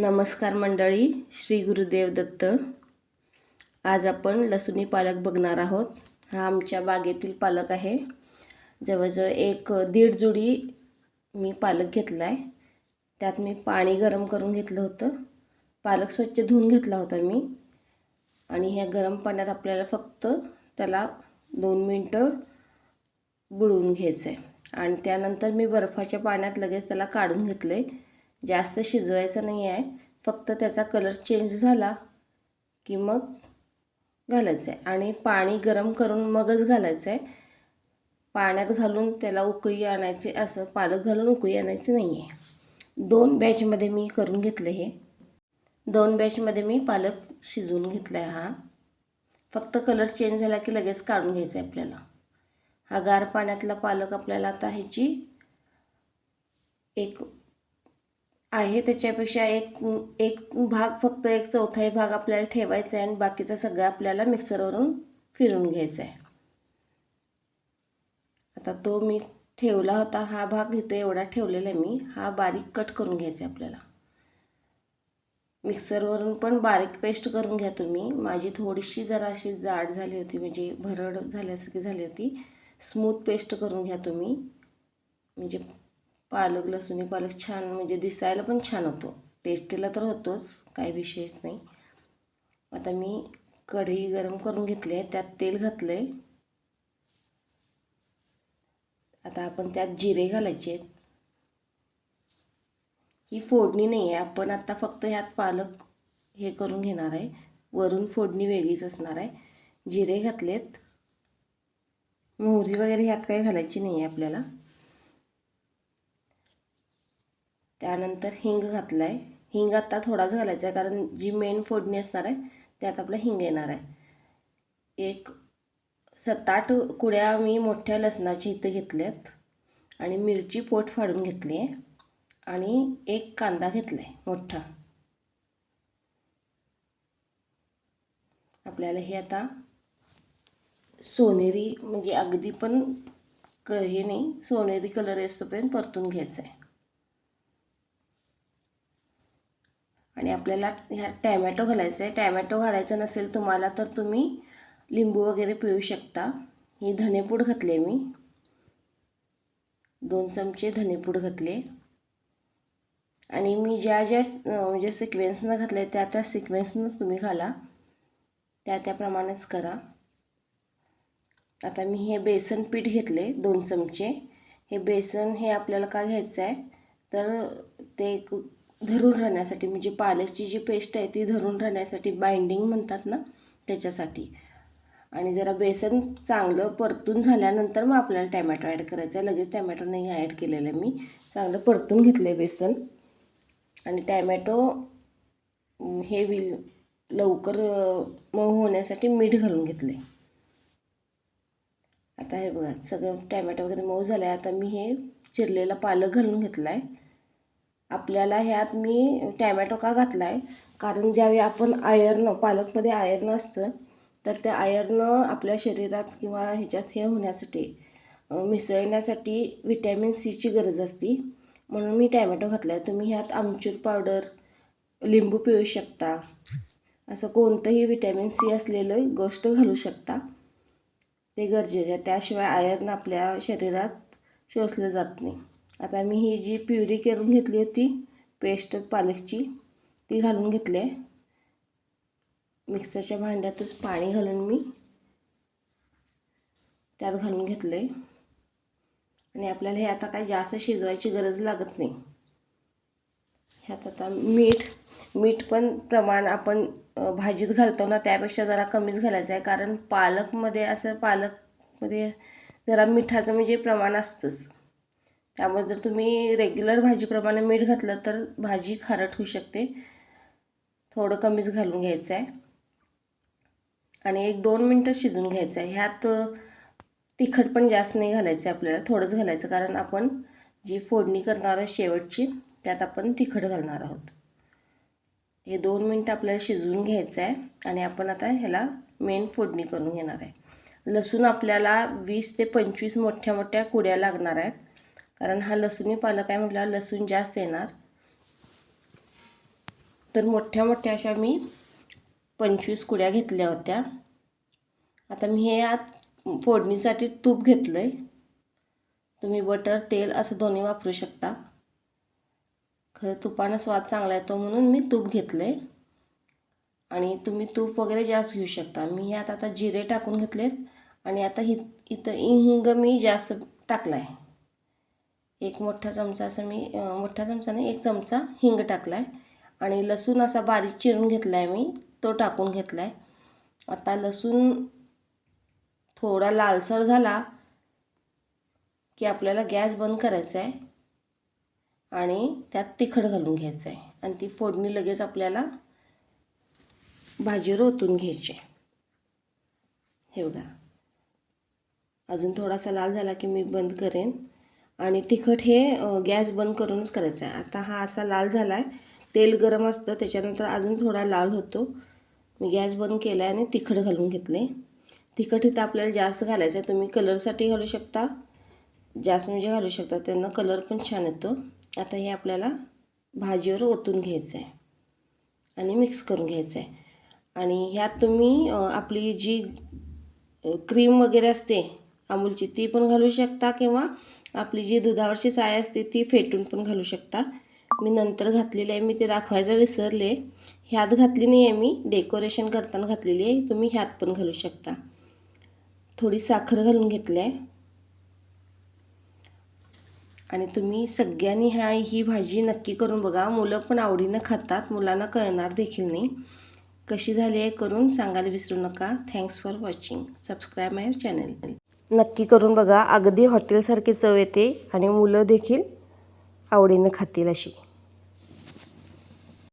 नमस्कार मंडळी श्री गुरुदेव दत्त. आज आपण लसुणी पालक बघणार आहोत. हा आमच्या बागेतील पालक आहे. जवळजवळ एक दीड जुडी मी पालक घेतला आहे त्यात मी पाणी गरम करून घेतलं होतं. पालक स्वच्छ धुवून घेतला होता मी. आणि ह्या गरम पाण्यात आपल्याला फक्त त्याला दोन मिनटं बुडवून घ्यायचं आहे आणि त्यानंतर मी बर्फाच्या पाण्यात लगेच त्याला काढून घेतलं आहे जास्त शिजवायचं नाही आहे. फक्त त्याचा कलर चेंज झाला की मग घालायचं आहे आणि पाणी गरम करून मगच घालायचं आहे पाण्यात घालून त्याला उकळी आणायची असं पालक घालून उकळी आणायची नाही आहे. दोन बॅचमध्ये मी करून घेतलं हे. दोन बॅचमध्ये मी पालक शिजवून घेतला आहे हा. फक्त कलर चेंज झाला की लगेच काढून घ्यायचा आहे आपल्याला. हा गार पाण्यातला पालक आपल्याला आता ह्याची एक आहे. त्याच्यापेक्षा एक एक भाग फक्त एक चौथाई भाग आपल्याला ठेवायचा आहे आणि बाकीचं सगळं आपल्याला मिक्सरवरून फिरून घ्यायचा आहे. आता तो मी ठेवला होता. हा भाग इथं एवढा ठेवलेला आहे मी. हा बारीक कट करून घ्यायचा आहे आपल्याला. मिक्सरवरून पण बारीक पेस्ट करून घ्या तुम्ही. माझी थोडीशी जरा अशी जाड झाली होती म्हणजे भरड झाल्यासारखी झाली होती. स्मूथ पेस्ट करून घ्या तुम्ही. म्हणजे पालक लसुणी पालक छान म्हणजे दिसायला पण छान होतो. टेस्टीला तर होतोच काही विषयच नाही. आता मी कढई गरम करून घेतली आहे त्यात तेल घातलं आहे आता आपण त्यात जिरे घालायचे आहेत. ही फोडणी नाही आहे आपण आता फक्त ह्यात पालक हे करून घेणार आहे. वरून फोडणी वेगळीच असणार आहे. जिरे घातलेत. मोहरी वगैरे ह्यात काही घालायची नाही आहे आपल्याला. त्यानंतर हिंग घातला आहे हिंग आत्ता थोडाच घालायचा आहे कारण जी मेन फोडणी असणार आहे त्यात आपला हिंग येणार आहे. एक सात आठ कुड्या मी मोठ्या लसणाची इथं घेतल्यात आणि मिरची पोट फाडून घेतली आहे आणि एक कांदा घेतला आहे मोठा. आपल्याला हे आता सोनेरी म्हणजे अगदी पण क हे नाही सोनेरी कलर येतोपर्यंत परतून घ्यायचं आहे आणि आपल्याला ह्या टॅमॅटो घालायचं आहे टॅमॅटो घालायचं नसेल तुम्हाला तर तुम्ही लिंबू वगैरे पिळू शकता. ही धनेपूड घातले मी. दोन चमचे धनेपूड घातले. आणि मी ज्या ज्या म्हणजे सिक्वेन्सनं घातले त्या त्या सिक्वेन्सनंच तुम्ही घाला. त्या त्याप्रमाणेच करा. आता मी हे बेसन पीठ घेतले दोन चमचे. हे बेसन हे आपल्याला का घ्यायचं आहे तर ते धरून राहण्यासाठी म्हणजे पालकची जी पेस्ट आहे ती धरून राहण्यासाठी बाइंडिंग म्हणतात ना त्याच्यासाठी. आणि जरा बेसन चांगलं परतून झाल्यानंतर मग आपल्याला टॅमॅटो ॲड करायचं आहे. लगेच टॅमॅटो नाही ॲड केलेलं आहे मी. चांगलं परतून घेतलं आहे बेसन. आणि टॅमॅटो हे विल लवकर मऊ होण्यासाठी मीठ घालून घेतले आता हे बघा सगळं टॅमॅटो वगैरे मऊ झालं आहे आता मी हे चिरलेला पालक घालून घेतला आहे आपल्याला ह्यात मी टॅमॅटो का घातला आहे कारण ज्यावेळी आपण आयर्न पालकमध्ये आयर्न असतं तर त्या आयर्न आपल्या शरीरात किंवा ह्याच्यात हे होण्यासाठी मिसळण्यासाठी विटॅमिन सीची गरज असते. म्हणून मी टॅमॅटो घातला आहे तुम्ही ह्यात आमचूर पावडर लिंबू पिळू शकता. असं कोणतंही विटॅमिन सी असलेलं गोष्ट घालू शकता. ते गरजेचं आहे. त्याशिवाय आयर्न आपल्या शरीरात शोषलं जात नाही. आता मी ही जी प्युरी करून घेतली होती पेस्ट पालकची ती घालून घेतली आहे. मिक्सरच्या भांड्यातच पाणी घालून मी त्यात घालून घेतलं आहे. आणि आपल्याला हे आता काही जास्त शिजवायची गरज लागत नाही. ह्यात आता मीठ मीठ पण प्रमाण आपण भाजीत घालतो ना त्यापेक्षा जरा कमीच घालायचं आहे. कारण पालकमध्ये असं पालकमध्ये जरा मिठाचं म्हणजे प्रमाण असतंच. त्यामुळे जर तुम्ही रेग्युलर भाजीप्रमाणे मीठ घातलं तर भाजी खारट होऊ शकते. थोडं कमीच घालून घ्यायचं आहे. आणि एक दोन मिनटं शिजून घ्यायचं आहे. ह्यात तिखट पण जास्त नाही घालायचं आहे आपल्याला. थोडंच घालायचं कारण आपण जी फोडणी करणार आहे शेवटची त्यात आपण तिखट घालणार आहोत. हे दोन मिनटं आपल्याला शिजवून घ्यायचं आहे आणि आपण आता ह्याला मेन फोडणी करून घेणार आहे. लसूण आपल्याला वीस ते पंचवीस मोठ्या मोठ्या कुड्या लागणार आहेत. कारण हा लसूणी पालक आहे म्हटल्यावर लसूण जास्त येणार. तर मोठ्या मोठ्या अशा मी पंचवीस कुड्या घेतल्या होत्या. आता मी हे आत फोडणीसाठी तूप घेतलं आहे तुम्ही बटर तेल असं दोन्ही वापरू शकता. खरं तुपानं स्वाद चांगला येतो म्हणून मी तूप घेतलं आहे आणि तुम्ही तूप वगैरे जास्त घेऊ शकता. मी ह्यात आता जिरे टाकून घेतलेत. आणि आता हि इथं हिंग मी जास्त टाकला आहे एक मोठा चमचा असं मी मोठा चमचा नाही एक चमचा हिंग टाकला आहे आणि लसूण असा बारीक चिरून घेतला आहे मी तो टाकून घेतला आहे आता लसूण थोडा लालसर झाला की आपल्याला गॅस बंद करायचा आहे आणि त्यात तिखट घालून घ्यायचं आहे आणि ती फोडणी लगेच आपल्याला भाजीवर ओतून घ्यायची. हे बघा. अजून थोडासा लाल झाला की मी बंद करेन. आणि तिखट हे गॅस बंद करूनच करायचं आहे. आता हा असा लाल झाला आहे तेल गरम असतं त्याच्यानंतर अजून थोडा लाल होतो. मी गॅस बंद केला आहे आणि तिखट घालून घेतले तिखट इथं आपल्याला जास्त घालायचं आहे. तुम्ही कलरसाठी घालू शकता. जास्त म्हणजे घालू शकता. त्यांना कलर पण छान येतो. आता हे आपल्याला भाजीवर ओतून घ्यायचं आहे. आणि मिक्स करून घ्यायचं आहे. आणि ह्यात तुम्ही आपली जी क्रीम वगैरे असते अमूलची. ती पण घालू शकता किंवा आपली जी दुधावरची साय असते ती फेटून पण घालू शकता. मी नंतर घातलेली आहे मी ते दाखवायचं विसरले. ह्यात घातली नाही आहे मी डेकोरेशन करताना घातलेली आहे तुम्ही ह्यात पण घालू शकता. थोडी साखर घालून घेतली आहे. आणि तुम्ही सगळ्यांनी ह्या ही भाजी नक्की करून बघा. मुलं पण आवडीनं खातात मुलांना कळणार देखील नाही. कशी झाली आहे करून सांगायला विसरू नका. Thanks for watching subscribe my channel नक्की करून बघा. अगदी हॉटेलसारखी चव येते आणि मुलं देखील आवडीनं खातील अशी.